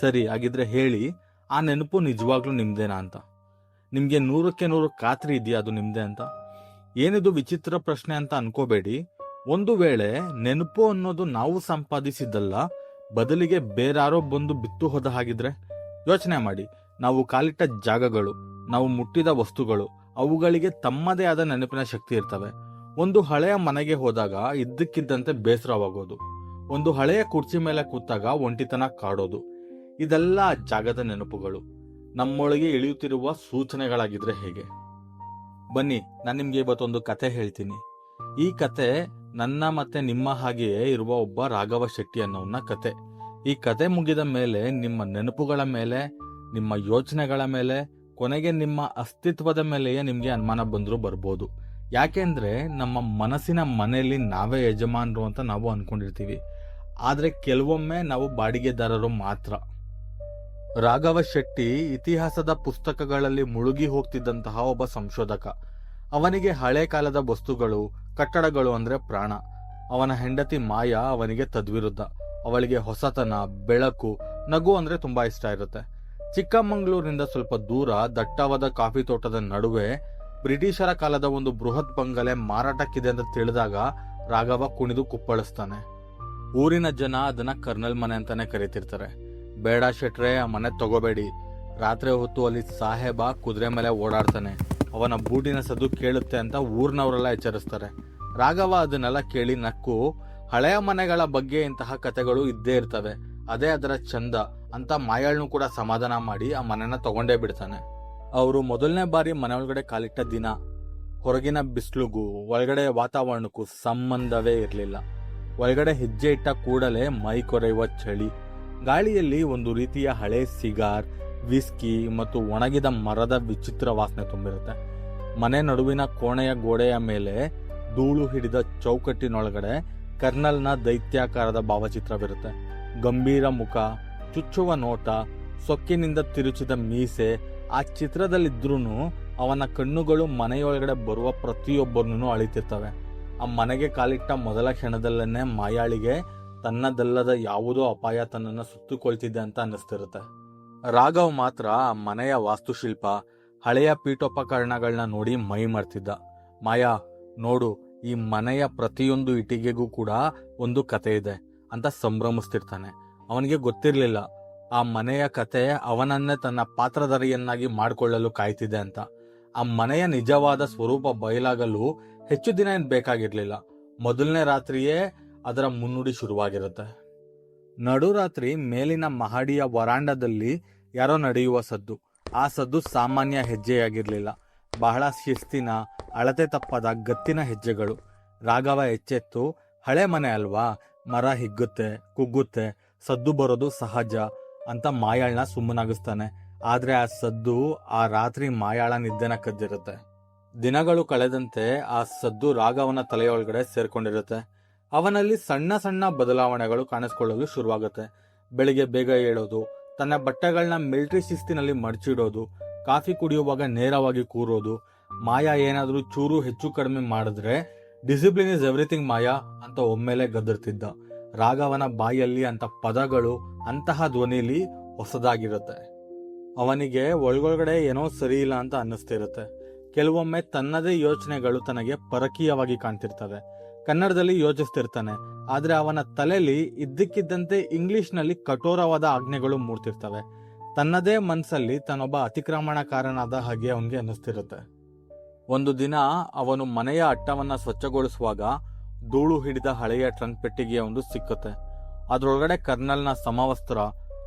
ಸರಿ ಹಾಗಿದ್ರೆ ಹೇಳಿ, ಆ ನೆನಪು ನಿಜವಾಗ್ಲೂ ನಿಮ್ದೇನಾ ಅಂತ. ನಿಮಗೆ ನೂರಕ್ಕೆ ನೂರು ಖಾತ್ರಿ ಇದೆಯಾ ಅದು ನಿಮ್ದೇ ಅಂತ? ಏನಿದು ವಿಚಿತ್ರ ಪ್ರಶ್ನೆ ಅಂತ ಅನ್ಕೋಬೇಡಿ. ಒಂದು ವೇಳೆ ನೆನಪು ಅನ್ನೋದು ನಾವು ಸಂಪಾದಿಸಿದ್ದಲ್ಲ, ಬದಲಿಗೆ ಬೇರಾರೋ ಬಂದು ಬಿತ್ತು ಹೋದ ಹಾಗಿದ್ರೆ? ಯೋಚನೆ ಮಾಡಿ. ನಾವು ಕಾಲಿಟ್ಟ ಜಾಗಗಳು, ನಾವು ಮುಟ್ಟಿದ ವಸ್ತುಗಳು, ಅವುಗಳಿಗೆ ತಮ್ಮದೇ ಆದ ನೆನಪಿನ ಶಕ್ತಿ ಇರ್ತವೆ. ಒಂದು ಹಳೆಯ ಮನೆಗೆ ಹೋದಾಗ ಇದ್ದಕ್ಕಿದ್ದಂತೆ ಬೇಸರವಾಗೋದು. ಒಂದು ಹಳೆಯ ಕುರ್ಚಿ ಮೇಲೆ ಕೂತಾಗ ಒಂಟಿತನ ಕಾಡೋದು. ಇದೆಲ್ಲ ಜಾಗದ ನೆನಪುಗಳು. ನಮ್ಮೊಳಗೆ ಇಳಿಯುತ್ತಿರುವ ಸೂಚನೆಗಳಾಗಿದ್ರೆ ಹೇಗೆ? ಬನ್ನಿ, ನಾನು ನಿಮ್ಗೆ ಇವತ್ತೊಂದು ಕತೆ ಹೇಳ್ತೀನಿ. ಈ ಕತೆ ನನ್ನ ಮತ್ತೆ ನಿಮ್ಮ ಹಾಗೆಯೇ ಇರುವ ಒಬ್ಬ ರಾಘವ ಶೆಟ್ಟಿ ಅನ್ನೋವನ್ನ ಕತೆ. ಈ ಕತೆ ಮುಗಿದ ಮೇಲೆ ನಿಮ್ಮ ನೆನಪುಗಳ ಮೇಲೆ, ನಿಮ್ಮ ಯೋಚನೆಗಳ ಮೇಲೆ, ಕೊನೆಗೆ ನಿಮ್ಮ ಅಸ್ತಿತ್ವದ ಮೇಲೆಯೇ ನಿಮಗೆ ಅನುಮಾನ ಬಂದರೂ ಬರ್ಬೋದು. ಯಾಕೆಂದ್ರೆ ನಮ್ಮ ಮನಸ್ಸಿನ ಮನೆಯಲ್ಲಿ ನಾವೇ ಯಜಮಾನರು ಅಂತ ನಾವು ಅನ್ಕೊಂಡಿರ್ತೀವಿ. ಆದ್ರೆ ಕೆಲವೊಮ್ಮೆ ನಾವು ಬಾಡಿಗೆದಾರರು ಮಾತ್ರ. ರಾಘವ ಶೆಟ್ಟಿ ಇತಿಹಾಸದ ಪುಸ್ತಕಗಳಲ್ಲಿ ಮುಳುಗಿ ಹೋಗ್ತಿದ್ದಂತಹ ಒಬ್ಬ ಸಂಶೋಧಕ. ಅವನಿಗೆ ಹಳೆ ಕಾಲದ ವಸ್ತುಗಳು, ಕಟ್ಟಡಗಳು ಅಂದ್ರೆ ಪ್ರಾಣ. ಅವನ ಹೆಂಡತಿ ಮಾಯಾ ಅವನಿಗೆ ತದ್ವಿರುದ್ಧ. ಅವಳಿಗೆ ಹೊಸತನ, ಬೆಳಕು, ನಗು ಅಂದ್ರೆ ತುಂಬಾ ಇಷ್ಟ ಇರುತ್ತೆ. ಚಿಕ್ಕಮಂಗ್ಳೂರಿನಿಂದ ಸ್ವಲ್ಪ ದೂರ ದಟ್ಟವಾದ ಕಾಫಿ ತೋಟದ ನಡುವೆ ಬ್ರಿಟಿಷರ ಕಾಲದ ಒಂದು ಬೃಹತ್ ಬಂಗಲೆ ಮಾರಾಟಕ್ಕಿದೆ ಅಂತ ತಿಳಿದಾಗ ರಾಘವ ಕುಣಿದು ಕುಪ್ಪಳಿಸ್ತಾನೆ. ಊರಿನ ಜನ ಅದನ್ನ ಕರ್ನಲ್ ಮನೆ ಅಂತಾನೆ ಕರೀತಿರ್ತಾರೆ. ಬೇಡ ಶೆಟ್ರೆ, ಆ ಮನೆ ತಗೋಬೇಡಿ. ರಾತ್ರಿ ಹೊತ್ತು ಅಲ್ಲಿ ಸಾಹೇಬ ಕುದುರೆ ಮೇಲೆ ಓಡಾಡ್ತಾನೆ. ಅವನ ಬೂಟಿನ ಸದು ಕೇಳುತ್ತೆ ಅಂತ ಊರಿನವರೆಲ್ಲ ಎಚ್ಚರಿಸ್ತಾರೆ. ರಾಘವ ಅದನ್ನೆಲ್ಲ ಕೇಳಿ ನಕ್ಕು, ಹಳೆಯ ಮನೆಗಳ ಬಗ್ಗೆ ಇಂತಹ ಕತೆಗಳು ಇದ್ದೇ ಇರ್ತವೆ. ಅದೇ ಅದರ ಚಂದ ಅಂತ ಮಾಯಾಳ್ನು ಕೂಡ ಸಮಾಧಾನ ಮಾಡಿ ಆ ಮನೆನ ತಗೊಂಡೇ ಬಿಡ್ತಾನೆ. ಅವರು ಮೊದಲನೇ ಬಾರಿ ಮನೆ ಒಳಗಡೆ ಕಾಲಿಟ್ಟ ದಿನ. ಹೊರಗಿನ ಬಿಸಿಲುಗೂ, ಒಳಗಡೆ ವಾತಾವರಣಕ್ಕೂ ಸಂಬಂಧವೇ ಇರಲಿಲ್ಲ. ಒಳಗಡೆ ಹೆಜ್ಜೆ ಇಟ್ಟ ಕೂಡಲೇ ಮೈ ಕೊರೆಯುವ ಚಳಿ. ಗಾಳಿಯಲ್ಲಿ ಒಂದು ರೀತಿಯ ಹಳೆ ಸಿಗಾರ್, ವಿಸ್ಕಿ ಮತ್ತು ಒಣಗಿದ ಮರದ ವಿಚಿತ್ರ ವಾಸನೆ ತುಂಬಿರುತ್ತೆ. ಮನೆ ನಡುವಿನ ಕೋಣೆಯ ಗೋಡೆಯ ಮೇಲೆ ಧೂಳು ಹಿಡಿದ ಚೌಕಟ್ಟಿನೊಳಗಡೆ ಕರ್ನಲ್ನ ದೈತ್ಯಾಕಾರದ ಭಾವಚಿತ್ರವಿರುತ್ತೆ. ಗಂಭೀರ ಮುಖ, ಚುಚ್ಚುವ ನೋಟ, ಸೊಕ್ಕಿನಿಂದ ತಿರುಚಿದ ಮೀಸೆ, ಆ ಚಿತ್ರದಲ್ಲಿದ್ರೂ ಅವನ ಕಣ್ಣುಗಳು ಮನೆಯೊಳಗಡೆ ಬರುವ ಪ್ರತಿಯೊಬ್ಬರನ್ನೂ ಅಳಿತಿರ್ತವೆ. ಆ ಮನೆಗೆ ಕಾಲಿಟ್ಟ ಮೊದಲ ಕ್ಷಣದಲ್ಲೇನೆ ಮಾಯಾಳಿಗೆ ತನ್ನದಲ್ಲದ ಯಾವುದೋ ಅಪಾಯ ತನ್ನನ್ನು ಸುತ್ತುಕೊಳ್ತಿದೆ ಅಂತ ಅನ್ನಿಸ್ತಿರುತ್ತೆ. ರಾಘವ್ ಮಾತ್ರ ಮನೆಯ ವಾಸ್ತುಶಿಲ್ಪ, ಹಳೆಯ ಪೀಠೋಪಕರಣಗಳನ್ನ ನೋಡಿ ಮೈ ಮರ್ತಿದ್ದ. ಮಾಯಾ, ನೋಡು, ಈ ಮನೆಯ ಪ್ರತಿಯೊಂದು ಇಟಿಗೆಗೂ ಕೂಡ ಒಂದು ಕತೆ ಇದೆ ಅಂತ ಸಂಭ್ರಮಿಸ್ತಿರ್ತಾನೆ. ಅವನಿಗೆ ಗೊತ್ತಿರಲಿಲ್ಲ, ಆ ಮನೆಯ ಕತೆ ಅವನನ್ನೇ ತನ್ನ ಪಾತ್ರಧಾರಿಯನ್ನಾಗಿ ಮಾಡಿಕೊಳ್ಳಲು ಕಾಯ್ತಿದೆ ಅಂತ. ಆ ಮನೆಯ ನಿಜವಾದ ಸ್ವರೂಪ ಬಯಲಾಗಲು ಹೆಚ್ಚು ದಿನ ಏನು ಬೇಕಾಗಿರ್ಲಿಲ್ಲ. ಮೊದಲನೇ ರಾತ್ರಿಯೇ ಅದರ ಮುನ್ನುಡಿ ಶುರುವಾಗಿರುತ್ತೆ. ನಡುರಾತ್ರಿ ಮೇಲಿನ ಮಹಡಿಯ ವರಾಂಡದಲ್ಲಿ ಯಾರೋ ನಡೆಯುವ ಸದ್ದು. ಆ ಸದ್ದು ಸಾಮಾನ್ಯ ಹೆಜ್ಜೆಯಾಗಿರಲಿಲ್ಲ. ಬಹಳ ಶಿಸ್ತಿನ, ಅಳತೆ ತಪ್ಪದ ಗತ್ತಿನ ಹೆಜ್ಜೆಗಳು. ರಾಘವ ಎಚ್ಚೆತ್ತು, ಹಳೆ ಮನೆ ಅಲ್ವಾ? ಮರ ಹಿಗ್ಗುತ್ತೆ, ಕುಗ್ಗುತ್ತೆ, ಸದ್ದು ಬರೋದು ಸಹಜ ಅಂತ ಮಾಯಾಳನ ಸುಮ್ಮನಾಗಿಸ್ತಾನೆ. ಆದರೆ ಆ ಸದ್ದು ಆ ರಾತ್ರಿ ಮಾಯಾಳ ನಿದ್ದೆನ ಕದ್ದಿರುತ್ತೆ. ದಿನಗಳು ಕಳೆದಂತೆ ಆ ಸದ್ದು ರಾಘವನ ತಲೆಯೊಳಗಡೆ ಸೇರ್ಕೊಂಡಿರುತ್ತೆ. ಅವನಲ್ಲಿ ಸಣ್ಣ ಸಣ್ಣ ಬದಲಾವಣೆಗಳು ಕಾಣಿಸ್ಕೊಳ್ಳಲು ಶುರುವಾಗುತ್ತೆ. ಬೆಳಿಗ್ಗೆ ಬೇಗ ಏಳೋದು, ತನ್ನ ಬಟ್ಟೆಗಳನ್ನ ಮಿಲಿಟರಿ ಶಿಸ್ತಿನಲ್ಲಿ ಮಡಚಿಡೋದು, ಕಾಫಿ ಕುಡಿಯುವಾಗ ನೇರವಾಗಿ ಕೂರೋದು, ಮಾಯಾ ಏನಾದರೂ ಚೂರು ಹೆಚ್ಚು ಕಡಿಮೆ ಮಾಡಿದ್ರೆ, ಡಿಸಿಪ್ಲಿನ್ ಇಸ್ ಎವ್ರಿಥಿಂಗ್ ಮಾಯಾ ಅಂತ ಒಮ್ಮೆಲೆ ಗದರ್ತಿದ್ದ. ರಾಘವನ ಬಾಯಲ್ಲಿ ಅಂತ ಪದಗಳು, ಅಂತಹ ಧ್ವನಿಲಿ ಹೊಸದಾಗಿರುತ್ತೆ. ಅವನಿಗೆ ಒಳಗೊಳಗಡೆ ಏನೋ ಸರಿ ಇಲ್ಲ ಅಂತ ಅನ್ನಿಸ್ತಿರುತ್ತೆ. ಕೆಲವೊಮ್ಮೆ ತನ್ನದೇ ಯೋಚನೆಗಳು ತನಗೆ ಪರಕೀಯವಾಗಿ ಕಾಣ್ತಿರ್ತವೆ. ಕನ್ನಡದಲ್ಲಿ ಯೋಚಿಸ್ತಿರ್ತಾನೆ. ಆದ್ರೆ ಅವನ ತಲೆಯಲ್ಲಿ ಇದ್ದಕ್ಕಿದ್ದಂತೆ ಇಂಗ್ಲಿಷ್ನಲ್ಲಿ ಕಠೋರವಾದ ಆಜ್ಞೆಗಳು ಮೂಡ್ತಿರ್ತವೆ. ತನ್ನದೇ ಮನಸ್ಸಲ್ಲಿ ತಾನೊಬ್ಬ ಅತಿಕ್ರಮಣಕಾರನಾದ ಹಾಗೆ ಅವನಿಗೆ ಅನ್ನಿಸ್ತಿರುತ್ತೆ. ಒಂದು ದಿನ ಅವನು ಮನೆಯ ಅಟ್ಟವನ್ನ ಸ್ವಚ್ಛಗೊಳಿಸುವಾಗ ಧೂಳು ಹಿಡಿದ ಹಳೆಯ ಟ್ರಂಕ್ ಪೆಟ್ಟಿಗೆ ಒಂದು ಸಿಕ್ಕುತ್ತೆ. ಅದರೊಳಗಡೆ ಕರ್ನಲ್ನ ಸಮವಸ್ತ್ರ,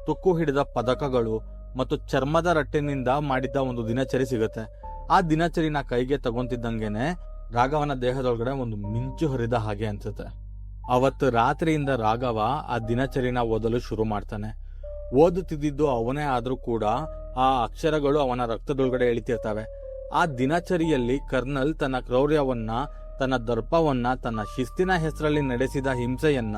ತುಕ್ಕು ಹಿಡಿದ ಪದಕಗಳು ಮತ್ತು ಚರ್ಮದ ರಟ್ಟಿನಿಂದ ಮಾಡಿದ್ದ ಒಂದು ದಿನಚರಿ ಸಿಗುತ್ತೆ. ಆ ದಿನಚರಿನ ಕೈಗೆ ತಗೊಂತಿದ್ದಂಗೆನೆ ರಾಘವನ ದೇಹದೊಳಗಡೆ ಒಂದು ಮಿಂಚು ಹರಿದ ಹಾಗೆ ಅನ್ಸುತ್ತೆ. ಅವತ್ತು ರಾತ್ರಿಯಿಂದ ರಾಘವ ಆ ದಿನಚರಿನ ಓದಲು ಶುರು ಮಾಡ್ತಾನೆ. ಓದುತ್ತಿದ್ದು ಅವನೇ ಆದರೂ ಕೂಡ ಆ ಅಕ್ಷರಗಳು ಅವನ ರಕ್ತದೊಳಗಡೆ ಎಳಿತಿರ್ತವೆ. ಆ ದಿನಚರಿಯಲ್ಲಿ ಕರ್ನಲ್ ತನ್ನ ಕ್ರೌರ್ಯವನ್ನ, ತನ್ನ ದರ್ಪವನ್ನ, ತನ್ನ ಶಿಸ್ತಿನ ಹೆಸರಲ್ಲಿ ನಡೆಸಿದ ಹಿಂಸೆಯನ್ನ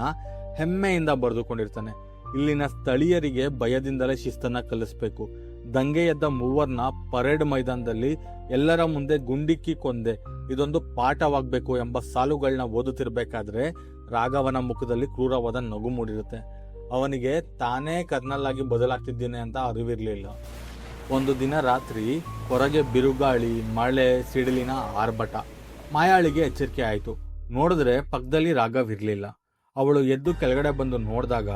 ಹೆಮ್ಮೆಯಿಂದ ಬರೆದುಕೊಂಡಿರ್ತಾನೆ. ಇಲ್ಲಿನ ಸ್ಥಳೀಯರಿಗೆ ಭಯದಿಂದಲೇ ಶಿಸ್ತನ್ನ ಕಲಿಸ್ಬೇಕು. ದಂಗೆ ಎದ್ದ ಮೂವರ್ನ ಪರೇಡ್ ಮೈದಾನದಲ್ಲಿ ಎಲ್ಲರ ಮುಂದೆ ಗುಂಡಿಕ್ಕಿ ಕೊಂದೆ. ಇದೊಂದು ಪಾಠವಾಗಬೇಕು ಎಂಬ ಸಾಲುಗಳನ್ನ ಓದುತ್ತಿರಬೇಕಾದ್ರೆ ರಾಘವನ ಮುಖದಲ್ಲಿ ಕ್ರೂರವಾದ ನಗು ಮೂಡಿರುತ್ತೆ. ಅವನಿಗೆ ತಾನೇ ಕರ್ನಲ್ ಆಗಿ ಬದಲಾಗ್ತಿದ್ದೇನೆ ಅಂತ ಅರಿವಿರಲಿಲ್ಲ. ಒಂದು ದಿನ ರಾತ್ರಿ ಹೊರಗೆ ಬಿರುಗಾಳಿ, ಮಳೆ, ಸಿಡಿಲಿನ ಆರ್ಭಟ. ಮಾಯಾಳಿಗೆ ಎಚ್ಚರಿಕೆ ಆಯಿತು. ನೋಡಿದ್ರೆ ಪಕ್ಕದಲ್ಲಿ ರಾಘವ್ ಇರ್ಲಿಲ್ಲ. ಅವಳು ಎದ್ದು ಕೆಳಗಡೆ ಬಂದು ನೋಡಿದಾಗ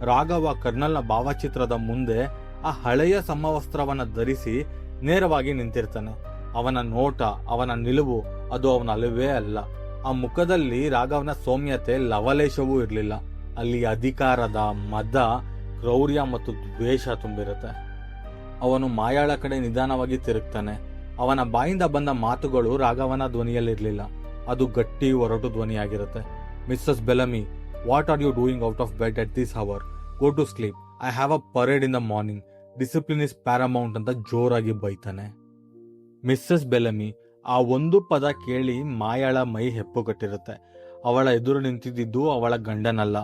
ರಾಘವ ಕರ್ನಲ್ನ ಭಾವಚಿತ್ರದ ಮುಂದೆ ಆ ಹಳೆಯ ಸಮವಸ್ತ್ರವನ್ನು ಧರಿಸಿ ನೇರವಾಗಿ ನಿಂತಿರ್ತಾನೆ. ಅವನ ನೋಟ, ಅವನ ನಿಲುವು ಅದು ಅವನ ಅಲುವೇ ಅಲ್ಲ. ಆ ಮುಖದಲ್ಲಿ ರಾಘವನ ಸೌಮ್ಯತೆ, ಲವಲೇಶವೂ ಇರಲಿಲ್ಲ. ಅಲ್ಲಿ ಅಧಿಕಾರದ ಮದ, ಕ್ರೌರ್ಯ ಮತ್ತು ದ್ವೇಷ ತುಂಬಿರುತ್ತೆ. ಅವನು ಮಾಯಾಳ ಕಡೆ ನಿಧಾನವಾಗಿ ತಿರುಗ್ತಾನೆ. ಅವನ ಬಾಯಿಂದ ಬಂದ ಮಾತುಗಳು ರಾಘವನ ಧ್ವನಿಯಲ್ಲಿರಲಿಲ್ಲ. ಅದು ಗಟ್ಟಿ ಒರಟು ಧ್ವನಿಯಾಗಿರುತ್ತೆ. Mrs Bellamy, what are you doing out of bed at this hour go to sleep. I have a parade in the morning. Discipline is paramount ಅಂತ ಜೋರಾಗಿ ಬೈತಾನೆ. ಮಿಸ್ಸಸ್ ಬೆಲಮಿ ಆ ಒಂದು ಪದ ಕೇಳಿ ಮಾಯಾಳ ಮೈ ಹೆಪ್ಪುಗಟ್ಟಿರುತ್ತೆ. ಅವಳ ಎದುರು ನಿಂತಿದ್ದು ಅವಳ ಗಂಡನಲ್ಲ.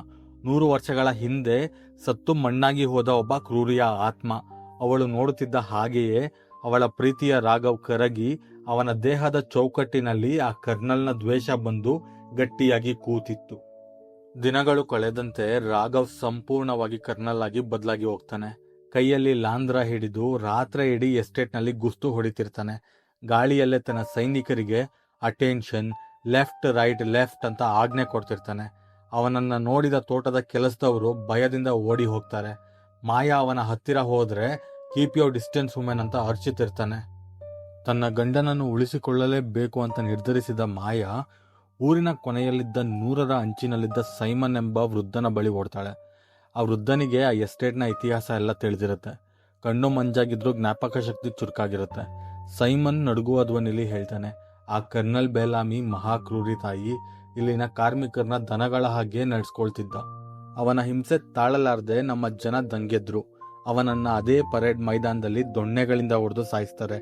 ನೂರು ವರ್ಷಗಳ ಹಿಂದೆ ಸತ್ತು ಮಣ್ಣಾಗಿ ಹೋದ ಒಬ್ಬ ಕ್ರೂರಿಯ ಆತ್ಮ. ಅವಳು ನೋಡುತ್ತಿದ್ದ ಹಾಗೆಯೇ ಅವಳ ಪ್ರೀತಿಯ ರಾಘವ್ ಕರಗಿ ಅವನ ದೇಹದ ಚೌಕಟ್ಟಿನಲ್ಲಿ ಆ ಕರ್ನಲ್ನ ದ್ವೇಷ ಬಂದು ಗಟ್ಟಿಯಾಗಿ ಕೂತಿತ್ತು. ದಿನಗಳು ಕಳೆದಂತೆ ರಾಘವ್ ಸಂಪೂರ್ಣವಾಗಿ ಕರ್ನಲ್ ಆಗಿ ಬದಲಾಗಿ ಹೋಗ್ತಾನೆ. ಕೈಯಲ್ಲಿ ಲಾಂದ್ರ ಹಿಡಿದು ರಾತ್ರಿ ಇಡೀ ಎಸ್ಟೇಟ್ನಲ್ಲಿ ಗುಸ್ತು ಹೊಡಿತಿರ್ತಾನೆ. ಗಾಳಿಯಲ್ಲೇ ತನ್ನ ಸೈನಿಕರಿಗೆ ಅಟೆನ್ಷನ್, ಲೆಫ್ಟ್, ರೈಟ್, ಲೆಫ್ಟ್ ಅಂತ ಆಜ್ಞೆ ಕೊಡ್ತಿರ್ತಾನೆ. ಅವನನ್ನು ನೋಡಿದ ತೋಟದ ಕೆಲಸದವರು ಭಯದಿಂದ ಓಡಿ ಹೋಗ್ತಾರೆ. ಮಾಯಾ ಅವನ ಹತ್ತಿರ ಹೋದರೆ ಕೀಪ್ ಯೋರ್ ಡಿಸ್ಟೆನ್ಸ್ ವುಮೆನ್ ಅಂತ ಅರ್ಚುತ್ತಿರ್ತಾನೆ ತನ್ನ ಗಂಡನನ್ನು ಉಳಿಸಿಕೊಳ್ಳಲೇಬೇಕು ಅಂತ ನಿರ್ಧರಿಸಿದ ಮಾಯಾ ಊರಿನ ಕೊನೆಯಲ್ಲಿದ್ದ ನೂರರ ಅಂಚಿನಲ್ಲಿದ್ದ ಸೈಮನ್ ಎಂಬ ವೃದ್ಧನ ಬಳಿ ಓಡ್ತಾಳೆ. ಆ ವೃದ್ಧನಿಗೆ ಆ ಎಸ್ಟೇಟ್ನ ಇತಿಹಾಸ ಎಲ್ಲ ತಿಳಿದಿರುತ್ತೆ. ಕಣ್ಣು ಮಂಜಾಗಿದ್ರು ಜ್ಞಾಪಕ ಶಕ್ತಿ ಚುರುಕಾಗಿರುತ್ತೆ. ಸೈಮನ್ ನಡುಗುವ ಧ್ವನಿಲಿ ಹೇಳ್ತಾನೆ, ಆ ಕರ್ನಲ್ ಬೇಲಾಮಿ ಮಹಾಕ್ರೂರಿ ತಾಯಿ ಇಲ್ಲಿನ ಕಾರ್ಮಿಕರನ್ನ ದನಗಳ ಹಾಗೆ ನಡೆಸ್ಕೊಳ್ತಿದ್ದ. ಅವನ ಹಿಂಸೆ ತಾಳಲಾರದೆ ನಮ್ಮ ಜನ ದಂಗೆದ್ರು. ಅವನನ್ನ ಅದೇ ಪರೇಡ್ ಮೈದಾನದಲ್ಲಿ ದೊಣ್ಣೆಗಳಿಂದ ಹೊಡೆದು ಸಾಯಿಸ್ತಾರೆ.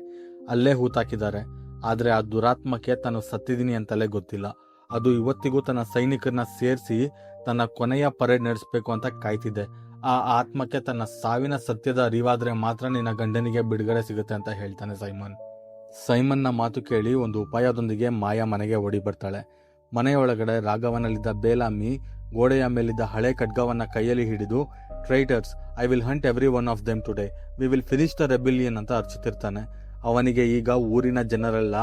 ಅಲ್ಲೇ ಹೂತಾಕಿದ್ದಾರೆ. ಆದರೆ ಆ ದುರಾತ್ಮಕ್ಕೆ ತಾನು ಸತ್ತಿದ್ದೀನಿ ಅಂತಲೇ ಗೊತ್ತಿಲ್ಲ. ಅದು ಇವತ್ತಿಗೂ ತನ್ನ ಸೈನಿಕರನ್ನ ಸೇರಿಸಿ ತನ್ನ ಕೊನೆಯ ಪರೇಡ್ ನಡೆಸಬೇಕು ಅಂತ ಕಾಯ್ತಿದ್ದೆ. ಆ ಆತ್ಮಕ್ಕೆ ತನ್ನ ಸಾವಿನ ಸತ್ಯದ ಅರಿವಾದ್ರೆ ಮಾತ್ರ ನಿನ್ನ ಗಂಡನಿಗೆ ಬಿಡುಗಡೆ ಸಿಗುತ್ತೆ ಅಂತ ಹೇಳ್ತಾನೆ ಸೈಮನ್. ಸೈಮನ್ನ ಮಾತು ಕೇಳಿ ಒಂದು ಉಪಾಯದೊಂದಿಗೆ ಮಾಯಾ ಮನೆಗೆ ಓಡಿ ಬರ್ತಾಳೆ. ಮನೆಯೊಳಗಡೆ ರಾಘವನಲ್ಲಿದ್ದ ಬೇಲಾಮಿ, ಗೋಡೆಯ ಮೇಲಿದ್ದ ಹಳೆ ಖಡ್ಗವನ್ನ ಕೈಯಲ್ಲಿ ಹಿಡಿದು traitors I will hunt every one of them today we will finish the rebellion ಅಂತ ಅರ್ಚುತ್ತಿರ್ತಾನೆ. ಅವನಿಗೆ ಈಗ ಊರಿನ ಜನರೆಲ್ಲ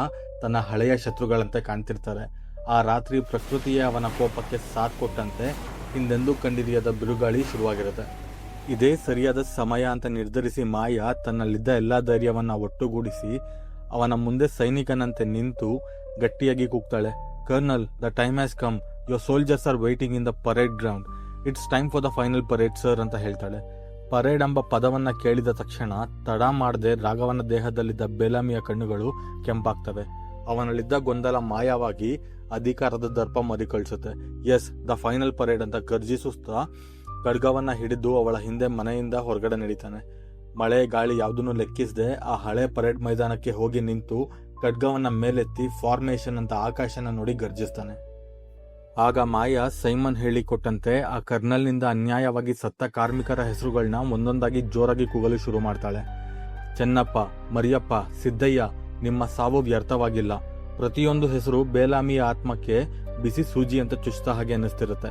ತನ್ನ ಹಳೆಯ ಶತ್ರುಗಳಂತೆ ಕಾಣ್ತಿರ್ತಾರೆ. ಆ ರಾತ್ರಿ ಪ್ರಕೃತಿಯೇ ಅವನ ಕೋಪಕ್ಕೆ ಸಾಥ್ ಕೊಟ್ಟಂತೆ ಹಿಂದೆಂದೂ ಕಂಡಿರಿಯದ ಬಿರುಗಾಳಿ ಶುರುವಾಗಿರುತ್ತೆ. ಇದೇ ಸರಿಯಾದ ಸಮಯ ಅಂತ ನಿರ್ಧರಿಸಿ ಮಾಯಾ ತನ್ನಲ್ಲಿದ್ದ ಎಲ್ಲ ಧೈರ್ಯವನ್ನು ಒಟ್ಟುಗೂಡಿಸಿ ಅವನ ಮುಂದೆ ಸೈನಿಕನಂತೆ ನಿಂತು ಗಟ್ಟಿಯಾಗಿ ಕೂಗ್ತಾಳೆ. Colonel, the time has come. Your soldiers are waiting in the parade ground it's time for the final parade sir ಅಂತ ಹೇಳ್ತಾಳೆ. ಪರೇಡ್ ಎಂಬ ಪದವನ್ನ ಕೇಳಿದ ತಕ್ಷಣ ತಡ ಮಾಡದೆ ರಾಘವನ ದೇಹದಲ್ಲಿದ್ದ ಬೇಲಾಮಿಯ ಕಣ್ಣುಗಳು ಕೆಂಪಾಗ್ತವೆ. ಅವನಲ್ಲಿದ್ದ ಗೊಂದಲ ಮಾಯವಾಗಿ ಅಧಿಕಾರದ ದರ್ಪ ಮರಿಕಳಿಸುತ್ತೆ ಎಸ್ ದ ಫೈನಲ್ ಪರೇಡ್ ಅಂತ ಗರ್ಜಿಸುತ್ತಾ ಖಡ್ಗವನ್ನು ಹಿಡಿದು ಅವಳ ಹಿಂದೆ ಮನೆಯಿಂದ ಹೊರಗಡೆ ನಡೀತಾನೆ. ಮಳೆ, ಗಾಳಿ ಯಾವುದನ್ನು ಲೆಕ್ಕಿಸದೆ ಆ ಹಳೆ ಪರೇಡ್ ಮೈದಾನಕ್ಕೆ ಹೋಗಿ ನಿಂತು ಖಡ್ಗವನ್ನ ಮೇಲೆತ್ತಿ ಫಾರ್ಮೇಶನ್ ಅಂತ ಆಕಾಶನ ನೋಡಿ ಗರ್ಜಿಸ್ತಾನೆ. ಆಗ ಮಾಯಾ ಸೈಮನ್ ಹೇಳಿಕೊಟ್ಟಂತೆ ಆ ಕರ್ನಲ್ನಿಂದ ಅನ್ಯಾಯವಾಗಿ ಸತ್ತ ಕಾರ್ಮಿಕರ ಹೆಸರುಗಳನ್ನ ಒಂದೊಂದಾಗಿ ಜೋರಾಗಿ ಕೂಗಲು ಶುರು ಮಾಡ್ತಾಳೆ. ಚೆನ್ನಪ್ಪ, ಮರಿಯಪ್ಪ, ಸಿದ್ದಯ್ಯ, ನಿಮ್ಮ ಸಾವು ವ್ಯರ್ಥವಾಗಿಲ್ಲ. ಪ್ರತಿಯೊಂದು ಹೆಸರು ಬೇಲಾಮಿಯ ಆತ್ಮಕ್ಕೆ ಬಿಸಿ ಸೂಜಿ ಅಂತ ಚುಚ್ತಾ ಹಾಗೆ ಅನ್ನಿಸ್ತಿರುತ್ತೆ.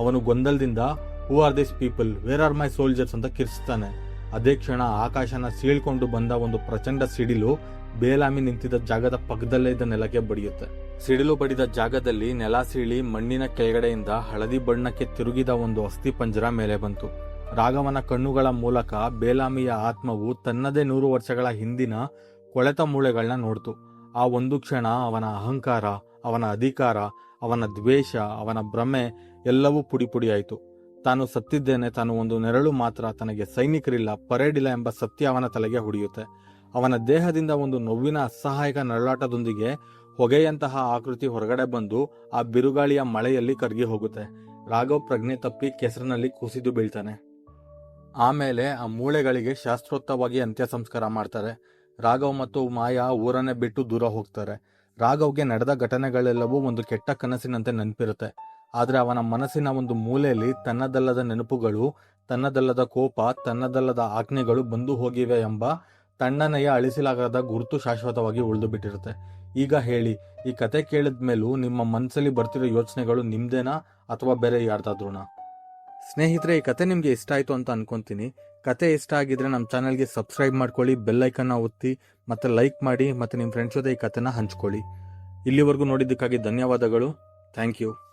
ಅವನು ಗೊಂದಲದಿಂದ who are these people where are my soldiers ಅಂತ ಕಿರ್ಸ್ತಾನೆ ಅದೇ ಕ್ಷಣ ಆಕಾಶನ ಸೀಳ್ಕೊಂಡು ಬಂದ ಒಂದು ಪ್ರಚಂಡ ಸಿಡಿಲು ಬೇಲಾಮಿ ನಿಂತಿದ್ದ ಜಾಗದ ಪಕ್ಕದಲ್ಲೇ ಇದ್ದ ನೆಲಕ್ಕೆ ಬಡಿಯುತ್ತೆ. ಸಿಡಿಲು ಬಡಿದ ಜಾಗದಲ್ಲಿ ನೆಲ ಸೀಳಿ ಮಣ್ಣಿನ ಕೆಳಗಡೆಯಿಂದ ಹಳದಿ ಬಣ್ಣಕ್ಕೆ ತಿರುಗಿದ ಒಂದು ಅಸ್ಥಿ ಪಂಜರ ಮೇಲೆ ಬಂತು. ರಾಘವನ ಕಣ್ಣುಗಳ ಮೂಲಕ ಬೇಲಾಮಿಯ ಆತ್ಮವು ತನ್ನದೇ ನೂರು ವರ್ಷಗಳ ಹಿಂದಿನ ಕೊಳೆತ ಮೂಳೆಗಳನ್ನ ನೋಡ್ತು. ಆ ಒಂದು ಕ್ಷಣ ಅವನ ಅಹಂಕಾರ, ಅವನ ಅಧಿಕಾರ, ಅವನ ದ್ವೇಷ, ಅವನ ಭ್ರಮೆ ಎಲ್ಲವೂ ಪುಡಿ ಪುಡಿಯಾಯಿತು ತಾನು ಸತ್ತಿದ್ದೇನೆ, ತಾನು ಒಂದು ನೆರಳು ಮಾತ್ರ ತನಗೆ ಸೈನಿಕರಿಲ್ಲ ಪರೇಡ್ ಇಲ್ಲ ಎಂಬ ಸತ್ಯ ಅವನ ತಲೆಗೆ ಹೊಡೆಯುತ್ತೆ. ಅವನ ದೇಹದಿಂದ ಒಂದು ನೋವಿನ ಅಸಹಾಯಕ ನರಳಾಟದೊಂದಿಗೆ ಹೊಗೆಯಂತಹ ಆಕೃತಿ ಹೊರಗಡೆ ಬಂದು ಆ ಬಿರುಗಾಳಿಯ ಮಳೆಯಲ್ಲಿ ಕರಗಿ ಹೋಗುತ್ತೆ. ರಾಘವ್ ಪ್ರಜ್ಞೆ ತಪ್ಪಿ ಕೆಸರಿನಲ್ಲಿ ಕುಸಿದು ಬೀಳ್ತಾನೆ. ಆಮೇಲೆ ಆ ಮೂಳೆಗಳಿಗೆ ಶಾಸ್ತ್ರೋತ್ತವಾಗಿ ಅಂತ್ಯ ಸಂಸ್ಕಾರ ಮಾಡ್ತಾರೆ. ರಾಘವ್ ಮತ್ತು ಮಾಯಾ ಊರನ್ನೇ ಬಿಟ್ಟು ದೂರ ಹೋಗ್ತಾರೆ. ರಾಘವ್ಗೆ ನಡೆದ ಘಟನೆಗಳೆಲ್ಲವೂ ಒಂದು ಕೆಟ್ಟ ಕನಸಿನಂತೆ ನೆನಪಿರುತ್ತೆ. ಆದರೆ ಅವನ ಮನಸ್ಸಿನ ಒಂದು ಮೂಲೆಯಲ್ಲಿ ತನ್ನದಲ್ಲದ ನೆನಪುಗಳು, ತನ್ನದಲ್ಲದ ಕೋಪ, ತನ್ನದಲ್ಲದ ಆಜ್ಞೆಗಳು ಬಂದು ಹೋಗಿವೆ ಎಂಬ ತಣ್ಣನೆಯ ಅಳಿಸಲಾಗದ ಗುರುತು ಶಾಶ್ವತವಾಗಿ ಉಳಿದು ಬಿಟ್ಟಿರುತ್ತೆ ಈಗ ಹೇಳಿ, ಈ ಕತೆ ಕೇಳಿದ ಮೇಲೂ ನಿಮ್ಮ ಮನಸ್ಸಲ್ಲಿ ಬರ್ತಿರೋ ಯೋಚನೆಗಳು ನಿಮ್ದೇನಾ ಅಥವಾ ಬೇರೆ ಯಾರ್ದಾದ್ರೂನಾ? ಸ್ನೇಹಿತರೆ, ಈ ಕತೆ ನಿಮಗೆ ಇಷ್ಟ ಆಯಿತು ಅಂತ ಅನ್ಕೊಂತೀನಿ. ಕತೆ ಇಷ್ಟ ಆಗಿದ್ರೆ ನಮ್ಮ ಚಾನಲ್ಗೆ ಸಬ್ಸ್ಕ್ರೈಬ್ ಮಾಡ್ಕೊಳ್ಳಿ ಬೆಲ್ಲೈಕನ್ನ ಒತ್ತಿ, ಮತ್ತು ಲೈಕ್ ಮಾಡಿ, ಮತ್ತು ನಿಮ್ಮ ಫ್ರೆಂಡ್ಸ್ ಜೊತೆ ಈ ಕಥೆನ ಹಂಚ್ಕೊಳ್ಳಿ. ಇಲ್ಲಿವರೆಗೂ ನೋಡಿದ್ದಕ್ಕಾಗಿ ಧನ್ಯವಾದಗಳು. Thank you.